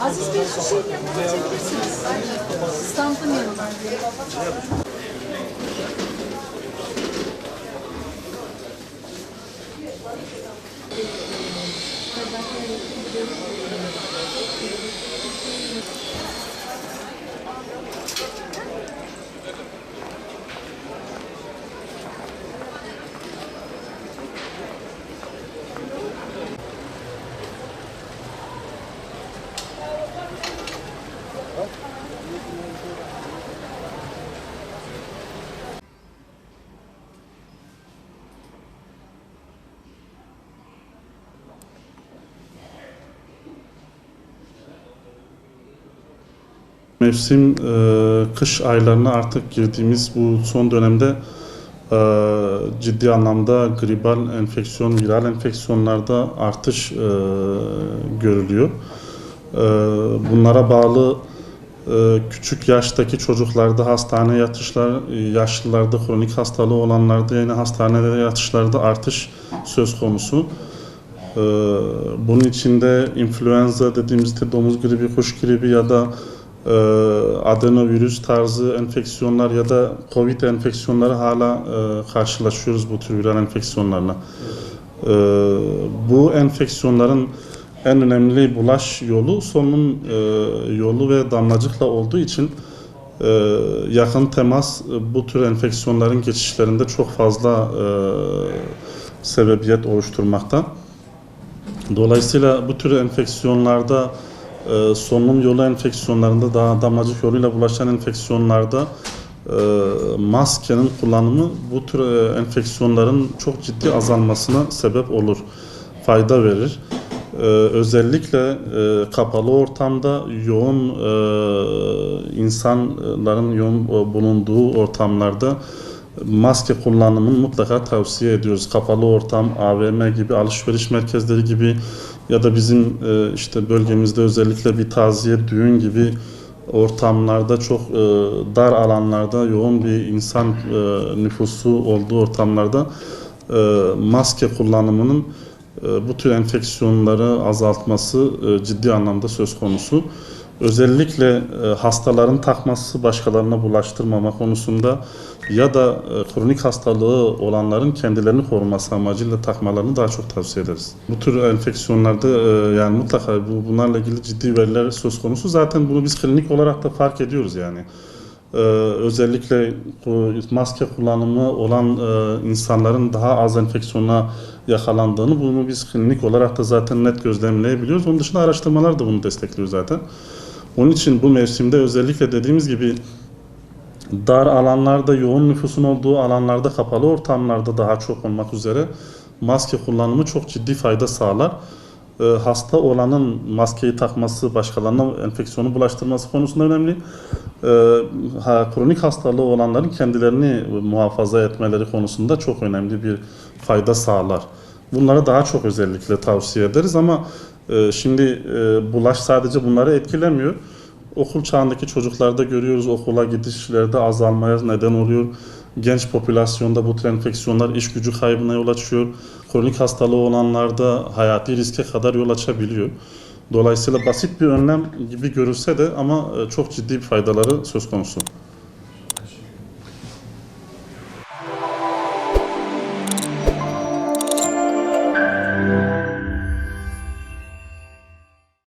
Aziz Bey şu şeyin yanına çekebilirsiniz. Stampın yanına. Thank you. Mevsim e, kış aylarına artık girdiğimiz bu son dönemde e, ciddi anlamda gribal enfeksiyon, viral enfeksiyonlarda artış e, görülüyor. E, bunlara bağlı e, küçük yaştaki çocuklarda hastane yatışlar, yaşlılarda kronik hastalığı olanlarda yine hastanelere yatışlarda artış söz konusu. Ee, bunun içinde influenza dediğimiz işte domuz gribi, kuş gribi ya da e, adenovirüs tarzı enfeksiyonlar ya da covid enfeksiyonları hala e, karşılaşıyoruz bu tür viral enfeksiyonlarla. Ee, bu enfeksiyonların en önemli bulaş yolu solunum e, yolu ve damlacıkla olduğu için e, yakın temas bu tür enfeksiyonların geçişlerinde çok fazla sebebiyet oluşturmakta. Dolayısıyla bu tür enfeksiyonlarda e, solunum yolu enfeksiyonlarında daha damlacık yoluyla bulaşan enfeksiyonlarda e, maskenin kullanımı bu tür e, enfeksiyonların çok ciddi azalmasına sebep olur, fayda verir. E, özellikle e, kapalı ortamda yoğun e, insanların yoğun e, bulunduğu ortamlarda maske kullanımını mutlaka tavsiye ediyoruz. Kapalı ortam, AVM gibi, alışveriş merkezleri gibi ya da bizim e, işte bölgemizde özellikle bir taziye, düğün gibi ortamlarda çok e, dar alanlarda yoğun bir insan e, nüfusu olduğu ortamlarda e, maske kullanımının e, bu tür enfeksiyonları azaltması e, ciddi anlamda söz konusu. Özellikle e, hastaların takması başkalarına bulaştırmama konusunda ya da e, kronik hastalığı olanların kendilerini koruması amacıyla takmalarını daha çok tavsiye ederiz. Bu tür enfeksiyonlarda e, yani mutlaka bu, bunlarla ilgili ciddi veriler söz konusu. Zaten bunu biz klinik olarak da fark ediyoruz yani. Özellikle maske kullanımı olan insanların daha az enfeksiyona yakalandığını bunu biz klinik olarak da zaten net gözlemleyebiliyoruz. Onun dışında araştırmalar da bunu destekliyor zaten. Onun için bu mevsimde özellikle dediğimiz gibi dar alanlarda, yoğun nüfusun olduğu alanlarda, kapalı ortamlarda daha çok olmak üzere maske kullanımı çok ciddi fayda sağlar. Ee, hasta olanın maskeyi takması, başkalarına enfeksiyonu bulaştırması konusunda önemli. Ee, ha, kronik hastalığı olanların kendilerini muhafaza etmeleri konusunda çok önemli bir fayda sağlar. Bunları daha çok özellikle tavsiye ederiz ama e, şimdi e, bulaş sadece bunları etkilemiyor. Okul çağındaki çocuklarda görüyoruz okula gidişlerde azalmaya neden oluyor. Genç popülasyonda bu tür enfeksiyonlar iş gücü kaybına yol açıyor. Kronik hastalığı olanlarda hayati riske kadar yol açabiliyor. Dolayısıyla basit bir önlem gibi görülse de ama e, çok ciddi faydaları söz konusu.